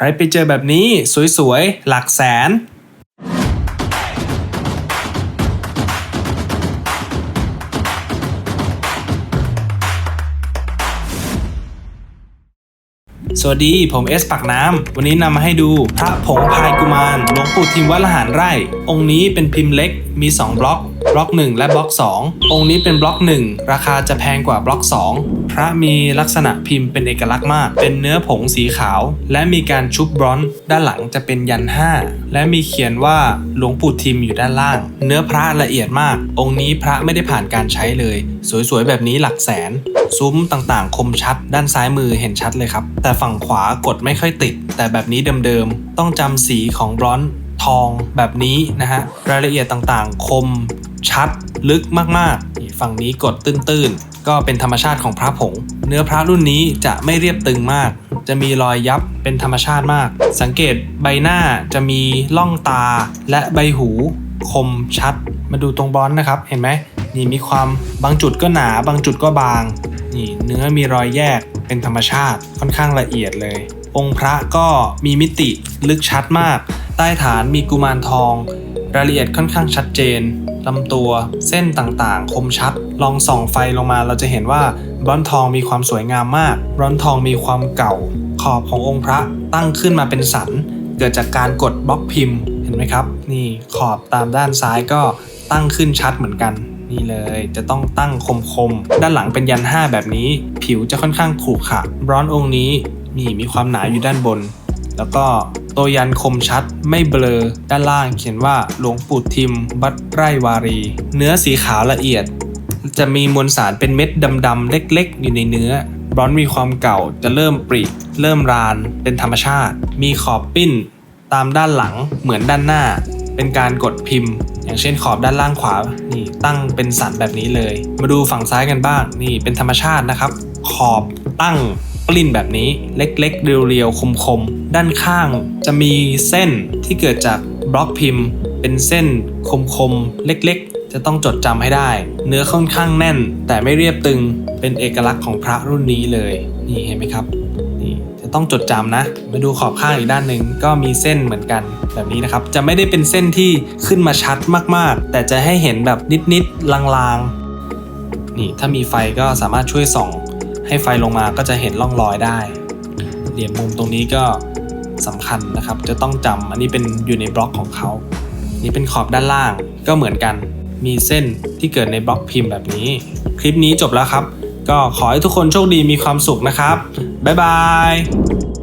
ใครไปเจอแบบนี้สวยๆ หลักแสน สวัสดีผมเอสปักน้ำ วันนี้นำมาให้ดูพระผงพายกุมารหลวงปู่ทิมวัดละหารไร่ องค์นี้เป็นพิมพ์เล็กมี 2 บล็อกบล็อก 1 และบล็อก 2 องค์นี้เป็นบล็อก 1 ราคาจะแพงกว่าบล็อก 2 ระมีลักษณะพิมพ์เป็นเอกลักษณ์มาก เป็นเนื้อผงสีขาว และมีการชุบบรอนซ์ด้านหลังจะเป็นยัน5และมีเขียนว่าหลวงปู่ทิมอยู่ด้านล่าง เนื้อพระละเอียดมาก องค์นี้พระไม่ได้ผ่านการใช้เลย สวยๆ แบบนี้หลักแสน ซุ้มต่างๆ คมชัด ด้านซ้ายมือเห็นชัดเลยครับ แต่ฝั่งขวากดไม่ค่อยติด แต่แบบนี้เดิมๆ ต้องจำสีของบรอนซ์ทองแบบนี้นะฮะ รายละเอียดต่างๆ คม ชัดลึกมากๆ ฝั่งนี้กดตื้นๆ ก็เป็นธรรมชาติของพระผง เนื้อพระรุ่นนี้จะไม่เรียบตึงมาก จะมีรอยยับเป็นธรรมชาติมาก สังเกตใบหน้าจะมีล่องตาและใบหูคมชัด มาดูตรงบอลนะครับ เห็นไหมนี่มีความบางจุดก็หนาบางจุดก็บาง นี่เนื้อมีรอยแยกเป็นธรรมชาติค่อนข้างละเอียดเลย องค์พระก็มีมิติลึกชัดมาก ใต้ฐานมีกุมารทอง รายละเอียดค่อนข้างชัดเจนลำตัว เส้นต่างๆ คมชัด ลองส่องไฟลงมาเราจะเห็นว่าบรอนซ์ทองมีความสวยงามมากบรอนซ์ทองมีความเก่า ขอบขององค์พระตั้งขึ้นมาเป็นสัน เกิดจากการกดบล็อกพิมพ์ เห็นไหมครับ นี่ขอบตามด้านซ้ายก็ตั้งขึ้นชัดเหมือนกัน นี่เลยจะต้องตั้งคมๆ ด้านหลังเป็นยัน5แบบนี้ ผิวจะค่อนข้างขรุขระบรอนซ์องค์นี้นี่มีความหนาอยู่ด้านบน แล้วก็ ตัวยันคมชัด ไม่เบลอ ด้านล่างเขียนว่าหลวงปู่ทิมวัดไร่วารี เนื้อสีขาวละเอียด จะมีมวลสารเป็นเม็ดดำๆเล็กๆ อยู่ในเนื้อบรอนซ์มีความเก่าจะเริ่มปริเริ่มราน เป็นธรรมชาติ มีขอบปิ้น ตามด้านหลังเหมือนด้านหน้า เป็นการกดพิมพ์ อย่างเช่นขอบด้านล่างขวานี่ตั้งเป็นสันแบบนี้เลย มาดูฝั่งซ้ายกันบ้างนี่เป็นธรรมชาตินะครับ ขอบตั้ง ปลิ้นแบบนี้เล็กๆ เรียวๆ คมๆ ด้านข้างจะมีเส้นที่เกิดจากบล็อกพิมพ์ เป็นเส้นคมๆ เล็กๆ จะต้องจดจำให้ได้ เนื้อค่อนข้างแน่น แต่ไม่เรียบตึงเป็นเอกลักษณ์ของพระรุ่นนี้เลย นี่เห็นไหมครับนี่จะต้องจดจำนะ มาดูขอบข้างอีกด้านหนึ่งก็มีเส้นเหมือนกันแบบนี้นะครับ จะไม่ได้เป็นเส้นที่ขึ้นมาชัดมากๆ แต่จะให้เห็นแบบนิดๆลางๆนี่ถ้ามีไฟก็สามารถช่วยส่อง ให้ไฟลงมาก็จะเห็นร่องรอยได้ เหลี่ยมมุมตรงนี้ก็สำคัญนะครับ จะต้องจำอันนี้เป็นอยู่ในบล็อกของเขา นี่เป็นขอบด้านล่างก็เหมือนกัน มีเส้นที่เกิดในบล็อกพิมพ์แบบนี้ คลิปนี้จบแล้วครับ ก็ขอให้ทุกคนโชคดีมีความสุขนะครับ บ๊ายบาย